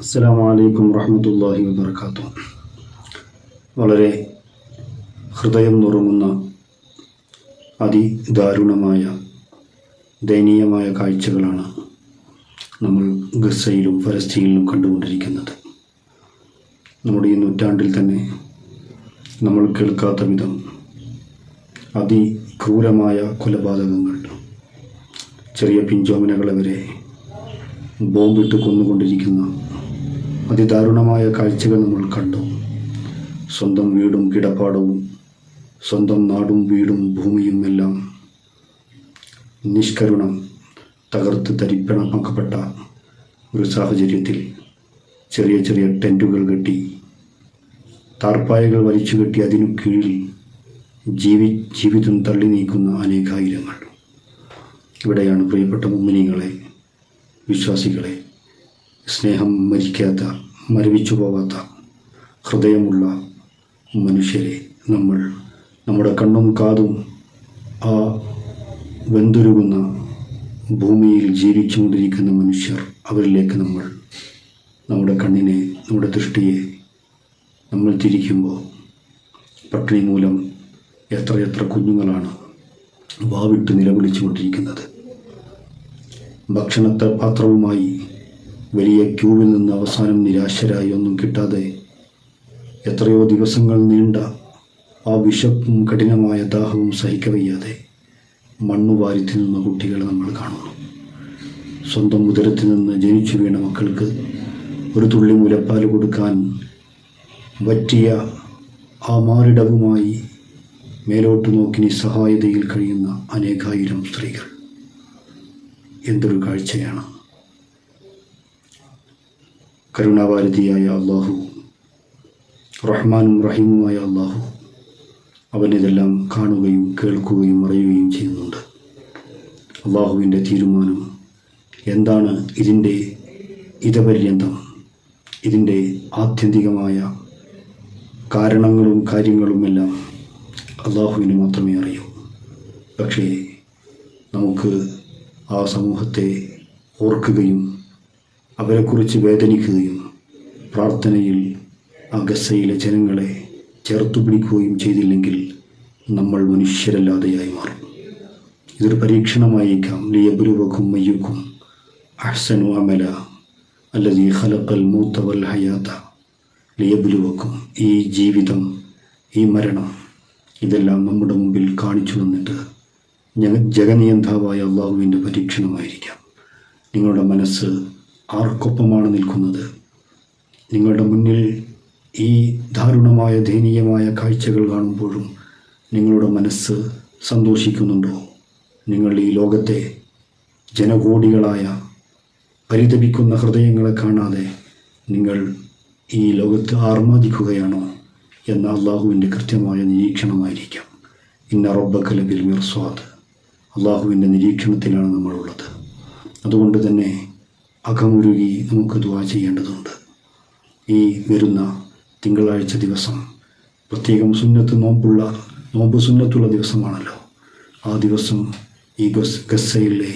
അസ്സാം വലൈക്കും വറഹമത്തല്ലാഹി വാബർക്കാത്തു വളരെ ഹൃദയം നുറുങ്ങുന്ന അതിദാരുണമായ ദയനീയമായ കാഴ്ചകളാണ് നമ്മൾ ഗസയിലും ഫലസ്തീനിലും കണ്ടുകൊണ്ടിരിക്കുന്നത്. നമ്മുടെ ഈ നൂറ്റാണ്ടിൽ തന്നെ നമ്മൾ കേൾക്കാത്ത വിധം അതിക്രൂരമായ കൊലപാതകങ്ങൾ ചെറിയ പിഞ്ചോമനകളെ വരെ ബോംബിട്ട് കൊന്നുകൊണ്ടിരിക്കുന്ന അതിദാരുണമായ കാഴ്ചകൾ നമ്മൾ കണ്ടു. സ്വന്തം വീടും കിടപ്പാടവും സ്വന്തം നാടും വീടും ഭൂമിയും എല്ലാം നിഷ്കരുണം തകർത്ത് തരിപ്പണമാക്കപ്പെട്ട ഒരു സാഹചര്യത്തിൽ ചെറിയ ചെറിയ ടെന്റുകൾ കെട്ടി താർപ്പായകൾ വലിച്ചു കെട്ടി അതിനു കീഴിൽ ജീവി ജീവിതം തള്ളി നീക്കുന്ന അനേകായിരങ്ങൾ. ഇവിടെയാണ് പ്രിയപ്പെട്ട മുമ്മിനികളെ വിശ്വാസികളെ സ്നേഹം മരിക്കാത്ത മരവിച്ചു പോകാത്ത ഹൃദയമുള്ള മനുഷ്യരെ നമ്മൾ നമ്മുടെ കണ്ണും കാതും ആ വെന്തുരുകുന്ന ഭൂമിയിൽ ജീവിച്ചുകൊണ്ടിരിക്കുന്ന മനുഷ്യർ അവരിലേക്ക് നമ്മൾ നമ്മുടെ കണ്ണിനെ നമ്മുടെ ദൃഷ്ടിയെ നമ്മൾ തിരിക്കുമ്പോൾ പട്ടിണി മൂലം എത്രയെത്ര കുഞ്ഞുങ്ങളാണ് വാവിട്ട് നിലവിളിച്ചുകൊണ്ടിരിക്കുന്നത്. ഭക്ഷണത്തെ പാത്രവുമായി വലിയ ക്യൂവിൽ നിന്ന് അവസാനം നിരാശരായി ഒന്നും കിട്ടാതെ എത്രയോ ദിവസങ്ങൾ നീണ്ട ആ വിശപ്പും കഠിനമായ ദാഹവും സഹിക്കവയ്യാതെ മണ്ണു വാരി തിന്നുന്ന കുട്ടികളെ നമ്മൾ കാണുന്നു. സ്വന്തം ഉദരത്തിൽ നിന്ന് ജനിച്ചു വീണ മക്കൾക്ക് ഒരു തുള്ളി മുലപ്പാൽ കൊടുക്കാൻ പറ്റിയ ആ മാറിടവുമായി മേലോട്ട് നോക്കി നിസ്സഹായതയിൽ കഴിയുന്ന അനേകായിരം സ്ത്രീകൾ. എന്തൊരു കാഴ്ചയാണ്. കരുണാവാരതിയായ അള്ളാഹു. റഹ്മാനും റഹീമുമായ അള്ളാഹു അവനിതെല്ലാം കാണുകയും കേൾക്കുകയും അറിയുകയും ചെയ്യുന്നുണ്ട്. അള്ളാഹുവിന്റെ തീരുമാനം എന്താണ് ഇതിന്റെ ഇതപര്യന്തം? ഇതിന്റെ ആത്യന്തികമായ കാരണങ്ങളും കാര്യങ്ങളുമെല്ലാം അള്ളാഹുവിന് മാത്രമേ അറിയൂ. പക്ഷേ നമുക്ക് ആ സമൂഹത്തെ ഓർക്കുകയും അവരെക്കുറിച്ച് വേദനിക്കുകയും പ്രാർത്ഥനയിൽ ആ ഗസയിലെ ജനങ്ങളെ ചേർത്തു പിടിക്കുകയും ചെയ്തില്ലെങ്കിൽ നമ്മൾ മനുഷ്യരല്ലാതെയായി മാറും. ഇതൊരു പരീക്ഷണമായിരിക്കാം ലിയബുലുവക്കും മയ്യക്കും അഹ്സനു അമല അല്ലതീ ഖലഖൽ മൂത്ത വൽ ഹയാത്ത ലിയബുലുവക്കും ഈ ജീവിതം ഈ മരണം ഇതെല്ലാം നമ്മുടെ മുമ്പിൽ കാണിച്ചു തന്നിട്ട് ജഗ ജഗനിയന്താവായ അള്ളാഹുവിന്റെ പരീക്ഷണമായിരിക്കാം. നിങ്ങളുടെ മനസ്സ് ആർക്കൊപ്പമാണ് നിൽക്കുന്നത്? നിങ്ങളുടെ മുന്നിൽ ഈ ദാരുണമായ ദയനീയമായ കാഴ്ചകൾ കാണുമ്പോഴും നിങ്ങളുടെ മനസ്സ് സന്തോഷിക്കുന്നുണ്ടോ? നിങ്ങൾ ഈ ലോകത്തെ ജനകോടികളായ പരിതപിക്കുന്ന ഹൃദയങ്ങളെ കാണാതെ നിങ്ങൾ ഈ ലോകത്ത് ആർമാദിക്കുകയാണോ എന്ന അള്ളാഹുവിന്റെ കൃത്യമായ നിരീക്ഷണമായിരിക്കാം. ഇന്ന റബ്ബക്കലബിൽ മിർസ്വാദ് അള്ളാഹുവിന്റെ നിരീക്ഷണത്തിലാണ് നമ്മളുള്ളത്. അതുകൊണ്ട് തന്നെ അകമുരുകി നമുക്ക് ദ ചെയ്യേണ്ടതുണ്ട്. ഈ വരുന്ന തിങ്കളാഴ്ച ദിവസം പ്രത്യേകം സുന്നത്ത് നോമ്പുള്ള നോമ്പ് സുന്നത്തുള്ള ദിവസമാണല്ലോ. ആ ദിവസം ഈ ഗസ് ഗസയിലെ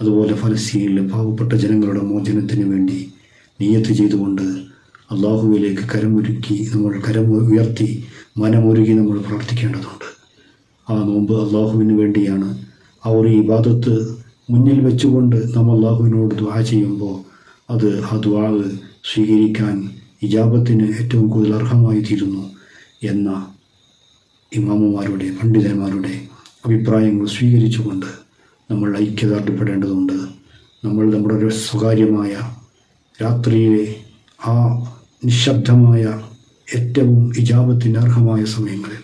അതുപോലെ ഫലസ്തീനിലെ പാവപ്പെട്ട ജനങ്ങളുടെ മോചനത്തിന് വേണ്ടി നിയത്ത് ചെയ്തുകൊണ്ട് അള്ളാഹുവിലേക്ക് കരമൊരുക്കി നമ്മൾ കരം ഉയർത്തി മനമൊരുക്കി നമ്മൾ പ്രാർത്ഥിക്കേണ്ടതുണ്ട്. ആ നോമ്പ് അള്ളാഹുവിന് വേണ്ടിയാണ്. ആ ഒരു ഇബാദത്ത് മുന്നിൽ വെച്ചുകൊണ്ട് നാം അള്ളാഹുവിനോട് ദ്വാ ചെയ്യുമ്പോൾ അത് ആ ദ്വാ സ്വീകരിക്കാൻ ഇജാബത്തിന് ഏറ്റവും കൂടുതൽ അർഹമായി തീരുന്നു എന്ന ഇമാമുമാരുടെ പണ്ഡിതന്മാരുടെ അഭിപ്രായങ്ങൾ സ്വീകരിച്ചുകൊണ്ട് നമ്മൾ ഐക്യദാർഢ്യപ്പെടേണ്ടതുണ്ട്. നമ്മൾ നമ്മുടെ ഒരു സ്വകാര്യമായ രാത്രിയിലെ ആ നിശബ്ദമായ ഏറ്റവും ഇജാപത്തിന് അർഹമായ സമയങ്ങളിൽ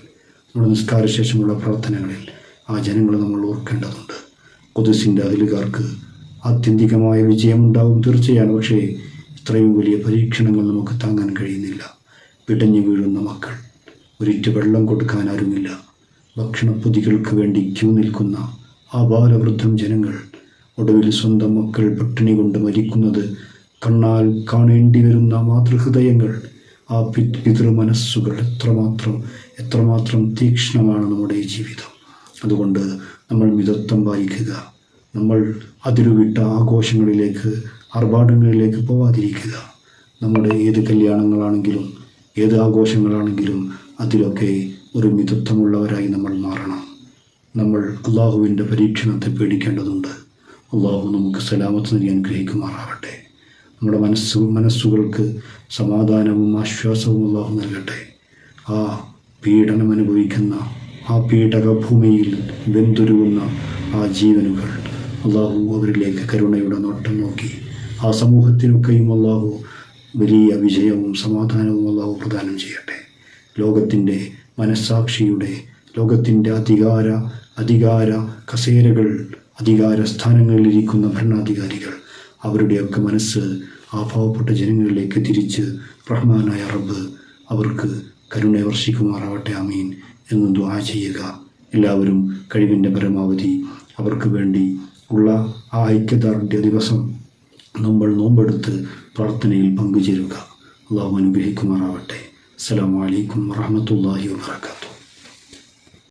നമ്മുടെ നിസ്കാരശേഷമുള്ള പ്രാർത്ഥനകളിൽ ആ ജനങ്ങളെ നമ്മൾ ഓർക്കേണ്ടതുണ്ട്. കൊതുസിന്റെ അതിലുകാർക്ക് ആത്യന്തികമായ വിജയമുണ്ടാവും തീർച്ചയാണ്. പക്ഷേ ഇത്രയും വലിയ പരീക്ഷണങ്ങൾ നമുക്ക് താങ്ങാൻ കഴിയുന്നില്ല. പിടഞ്ഞു വീഴുന്ന മക്കൾ ഒരിറ്റ് വെള്ളം കൊടുക്കാൻ ആരുമില്ല. ഭക്ഷണപ്പൊതികൾക്ക് വേണ്ടി ക്യൂ നിൽക്കുന്ന ആ ബാലവൃദ്ധം ജനങ്ങൾ ഒടുവിൽ സ്വന്തം മക്കൾ പട്ടിണി കൊണ്ട് മരിക്കുന്നത് കണ്ണാൽ കാണേണ്ടി വരുന്ന മാതൃഹൃദയങ്ങൾ ആ പിതൃ മനസ്സുകൾ എത്രമാത്രം എത്രമാത്രം തീക്ഷ്ണമാണ് നമ്മുടെ ജീവിതം. അതുകൊണ്ട് നമ്മൾ മിതത്വം പാലിക്കുക. നമ്മൾ അതിരുവിട്ട ആഘോഷങ്ങളിലേക്ക് ആർഭാടങ്ങളിലേക്ക് പോവാതിരിക്കുക. നമ്മുടെ ഏത് കല്യാണങ്ങളാണെങ്കിലും ഏത് ആഘോഷങ്ങളാണെങ്കിലും അതിലൊക്കെ ഒരു മിതത്വമുള്ളവരായി നമ്മൾ മാറണം. നമ്മൾ അള്ളാഹുവിന്റെ പരീക്ഷണത്തെ പേടിക്കേണ്ടതുണ്ട്. അള്ളാഹു നമുക്ക് സലാമത്ത് നൽകി അനുഗ്രഹിക്കുമാറാവട്ടെ. നമ്മുടെ മനസ്സു മനസ്സുകൾക്ക് സമാധാനവും ആശ്വാസവും അള്ളാഹു നൽകട്ടെ. ആ പീഡനം അനുഭവിക്കുന്ന ആ പീഡകഭൂമിയിൽ വെന്തുരുകുന്ന ആ ജീവനുകൾ അള്ളാഹു അവരിലേക്ക് കരുണയുടെ നോട്ടം നോക്കി. ആ സമൂഹത്തിനൊക്കെയും അള്ളാഹു വലിയ വിജയവും സമാധാനവും അള്ളാഹു പ്രദാനം ചെയ്യട്ടെ. ലോകത്തിന്റെ മനസ്സാക്ഷിയുടെ ലോകത്തിന്റെ അധികാര അധികാര കസേരകൾ അധികാര സ്ഥാനങ്ങളിലിരിക്കുന്ന ഭരണാധികാരികൾ അവരുടെയൊക്കെ മനസ്സ് ആ പാവപ്പെട്ട ജനങ്ങളിലേക്ക് തിരിച്ച് റഹ്മാനായ റബ്ബ് അവർക്ക് കരുണ വർഷിക്കുമാറാവട്ടെ. അമീൻ എന്ന് ദ്വാ ചെയ്യുക. എല്ലാവരും കഴിവിന്റെ പരമാവധി അവർക്ക് വേണ്ടി ഉള്ള ആ ഐക്യദാർഢ്യ ദിവസം നമ്മൾ നോമ്പെടുത്ത് പ്രാർത്ഥനയിൽ പങ്കുചേരുക. അള്ളാഹു അനുഗ്രഹിക്കുമാറാവട്ടെ. അസ്സലാമു അലൈക്കും വറഹ്മത്തുള്ളാഹി വബറകാതുഹു.